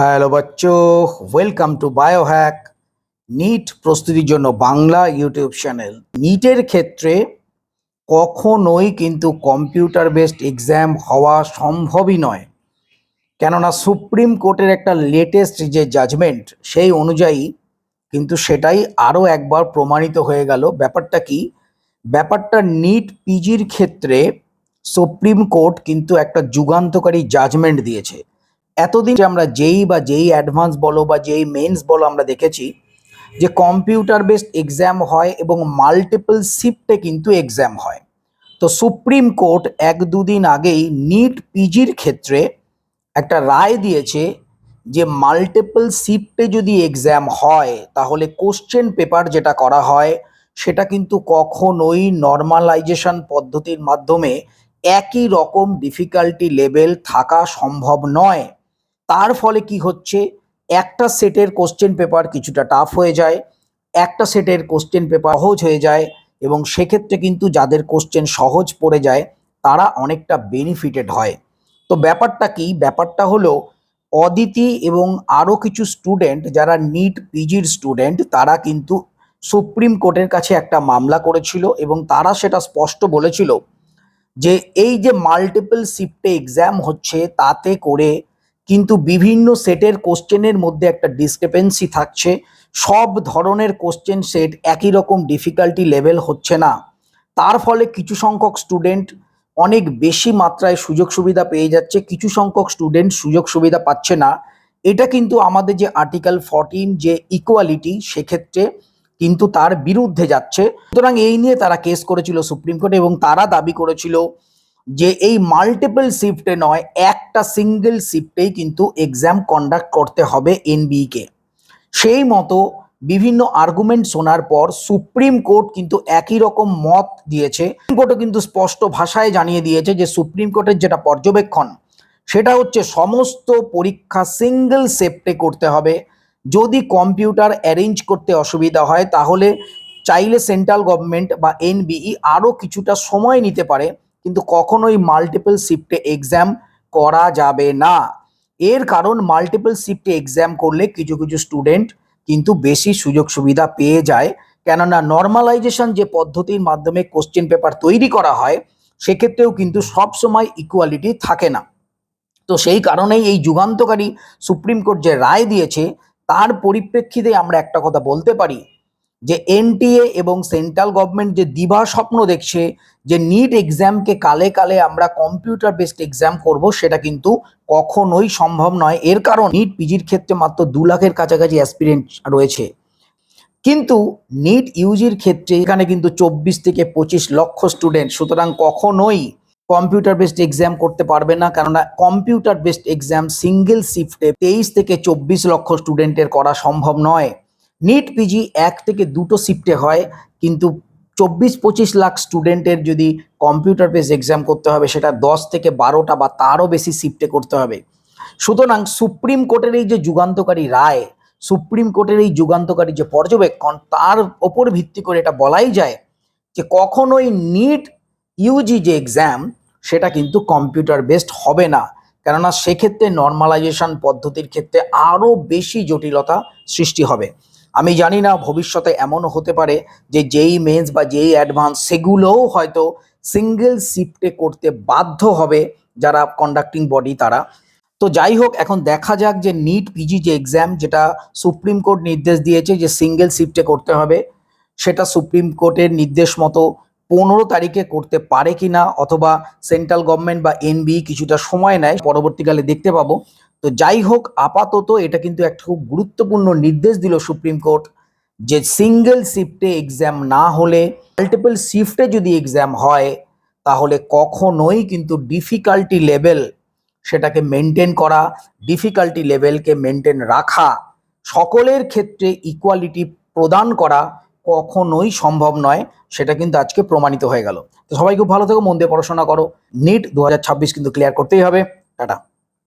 Hello বাচ্চো welcome to Biohack NEET প্রস্তুতির জন্য বাংলা ইউটিউব চ্যানেল নিটের ক্ষেত্রে কখনোই কিন্তু কম্পিউটার বেসড এক্সাম হওয়া সম্ভবই নয়। কেননা সুপ্রিম কোর্টের একটা লেটেস্ট যে জাজমেন্ট সেই অনুযায়ী কিন্তু সেটাই আরও একবার প্রমাণিত হয়ে গেল। ব্যাপারটা কি? ব্যাপারটা নিট পিজির ক্ষেত্রে সুপ্রিম কোর্ট কিন্তু একটা যুগান্তকারী জাজমেন্ট দিয়েছে। এতদিন যে আমরা যেই বা যেই অ্যাডভান্স বলো বা যেই মেন্স বলো আমরা দেখেছি, যে কম্পিউটার বেসড এক্সাম হয় এবং মাল্টিপল শিফটে কিন্তু এক্সাম হয়। তো সুপ্রিম কোর্ট এক দুদিন আগেই নিট পিজির ক্ষেত্রে একটা রায় দিয়েছে যে মাল্টিপল শিফটে যদি এক্সাম হয়, তাহলে কোশ্চেন পেপার যেটা করা হয়, সেটা কিন্তু কখনোই নর্মালাইজেশন পদ্ধতির মাধ্যমে একই রকম ডিফিকাল্টি লেভেল থাকা সম্ভব নয়। তার ফলে কি হচ্ছে? একটা সেটের কোশ্চেন পেপার কিছুটা টাফ হয়ে যায়, একটা সেটের কোশ্চেন পেপার সহজ হয়ে যায় এবং সেক্ষেত্রে কিন্তু যাদের কোশ্চেন সহজ পড়ে যায়, তারা অনেকটা বেনিফিটেড হয়। তো ব্যাপারটা কি? ব্যাপারটা হলো, অদিতি এবং আরও কিছু স্টুডেন্ট যারা নিট পিজির স্টুডেন্ট তারা কিন্তু সুপ্রিম কোর্টের কাছে একটা মামলা করেছিল এবং তারা সেটা স্পষ্ট বলেছিল যে, এই যে মাল্টিপল শিফটে এক্সাম হচ্ছে, তাতে করে কিন্তু বিভিন্ন সেটের কোশ্চেনের মধ্যে একটা ডিসক্রিপেন্সি থাকছে। সব ধরনের কোশ্চেন সেট একই রকম ডিফিকাল্টি লেভেল হচ্ছে না। তার ফলে কিছু সংখ্যক স্টুডেন্ট অনেক বেশি মাত্রায় সুযোগ সুবিধা পেয়ে যাচ্ছে, কিছু সংখ্যক স্টুডেন্ট সুযোগ সুবিধা পাচ্ছে না। এটা কিন্তু আমাদের যে আর্টিকেল ফরটিন যে ইকুয়ালিটি সেক্ষেত্রে কিন্তু তার বিরুদ্ধে যাচ্ছে। সুতরাং এই নিয়ে তারা কেস করেছিল সুপ্রিম কোর্টে এবং তারা দাবি করেছিল যে এই মাল্টিপল শিফটে নয়, একটা সিঙ্গেল শিফটেই কিন্তু এক্সাম কন্ডাক্ট করতে হবে এনবিই কে। সেই মতো বিভিন্ন আর্গুমেন্ট শোনার পর সুপ্রিম কোর্ট কিন্তু একই রকম মত দিয়েছে। সুপ্রিম কোর্টও কিন্তু স্পষ্ট ভাষায় জানিয়ে দিয়েছে যে সুপ্রিম কোর্টের যেটা পর্যবেক্ষণ, সেটা হচ্ছে সমস্ত পরীক্ষা সিঙ্গেল শিফটে করতে হবে। যদি কম্পিউটার অ্যারেঞ্জ করতে অসুবিধা হয়, তাহলে চাইলে সেন্ট্রাল গভর্নমেন্ট বা এনবিই আরও কিছুটা সময় নিতে পারে। কিন্তু কখনোই মাল্টিপল শিফটে এক্সাম করা যাবে না। এর কারণ মাল্টিপল শিফটে এক্সাম করলে কিছু কিছু স্টুডেন্ট কিন্তু বেশি সুযোগ সুবিধা পেয়ে যায়। কেননা নর্মালাইজেশন যে পদ্ধতির মাধ্যমে কোশ্চেন পেপার তৈরি করা হয়, সেক্ষেত্রেও কিন্তু সব সময় ইকুয়ালিটি থাকে না। তো সেই কারণেই এই যুগান্তকারী সুপ্রিম কোর্ট যে রায় দিয়েছে, তার পরিপ্রেক্ষিতে আমরা একটা কথা বলতে পারি। যে এনটিএ এবং সেন্ট্রাল গভর্নমেন্ট যে দিবা স্বপ্ন দেখছে, যে নিট এক্সামকে কালে কালে আমরা কম্পিউটার বেসড এক্সাম করব, সেটা কিন্তু কখনোই সম্ভব নয়। এর কারণ নিট পিজির ক্ষেত্রে মাত্র দু লাখের কাছাকাছি অ্যাসপিরেন্ট রয়েছে। কিন্তু নিট ইউজির ক্ষেত্রে এখানে কিন্তু চব্বিশ থেকে পঁচিশ লক্ষ স্টুডেন্ট সুতরাং কখনোই কম্পিউটার বেসড এক্সাম করতে পারবে না, কেননা কম্পিউটার বেসড এক্সাম সিঙ্গেল শিফটে তেইশ থেকে চব্বিশ লক্ষ স্টুডেন্টের করা সম্ভব নয়। নিট পিজি এক থেকে দুটো শিফটে হয়, কিন্তু চব্বিশ পঁচিশ লাখ স্টুডেন্টের যদি কম্পিউটার বেস এক্সাম করতে হবে, সেটা দশ থেকে বারোটা বা তারও বেশি শিফটে করতে হবে। সুতরাং সুপ্রিম কোর্টের এই যে যুগান্তকারী রায়, সুপ্রিম কোর্টের এই যুগান্তকারী যে পর্যবেক্ষণ, তার ওপর ভিত্তি করে এটা বলাই যায় যে কখনোই নিট ইউজি যে এক্সাম সেটা কিন্তু কম্পিউটার বেসড হবে না। কেননা সেক্ষেত্রে নর্মালাইজেশন পদ্ধতির ক্ষেত্রে আরও বেশি জটিলতা সৃষ্টি হবে। আমি জানি না ভবিষ্যতে এমনও হতে পারে যে যেই মেন্স বা যেই অ্যাডভান্স সেগুলোও হয়তো সিঙ্গেল শিফটে করতে বাধ্য হবে যারা কন্ডাক্টিং বডি তারা। তো যাই হোক, এখন দেখা যাক যে নিট পিজি যে এক্সাম যেটা সুপ্রিম কোর্ট নির্দেশ দিয়েছে যে সিঙ্গেল শিফটে করতে হবে, সেটা সুপ্রিম কোর্টের নির্দেশ মতো পনেরো তারিখে করতে পারে কি না অথবা সেন্ট্রাল গভর্নমেন্ট বা এনবি কিছুটা সময় নেয়, পরবর্তীকালে দেখতে পাবো। তো যাই হোক, আপাতত এটা কিন্তু একটা খুব গুরুত্বপূর্ণ নির্দেশ দিল সুপ্রিম কোর্ট যে সিঙ্গেল শিফটে এক্সাম না হলে মাল্টিপল শিফটে যদি এক্সাম হয়, তাহলে কখনোই কিন্তু ডিফিকাল্টি লেভেল সেটাকে মেনটেন করা ডিফিকাল্টি লেভেলকে মেনটেন রাখা, সকলের ক্ষেত্রে ইকুয়ালিটি প্রদান করা কখনোই সম্ভব নয়, সেটা কিন্তু আজকে প্রমাণিত হয়ে গেল। তো সবাই খুব ভালো থেকো, মন দিয়ে পড়াশোনা করো। নিট দু হাজার ছাব্বিশ কিন্তু ক্লিয়ার করতেই হবে। টাটা।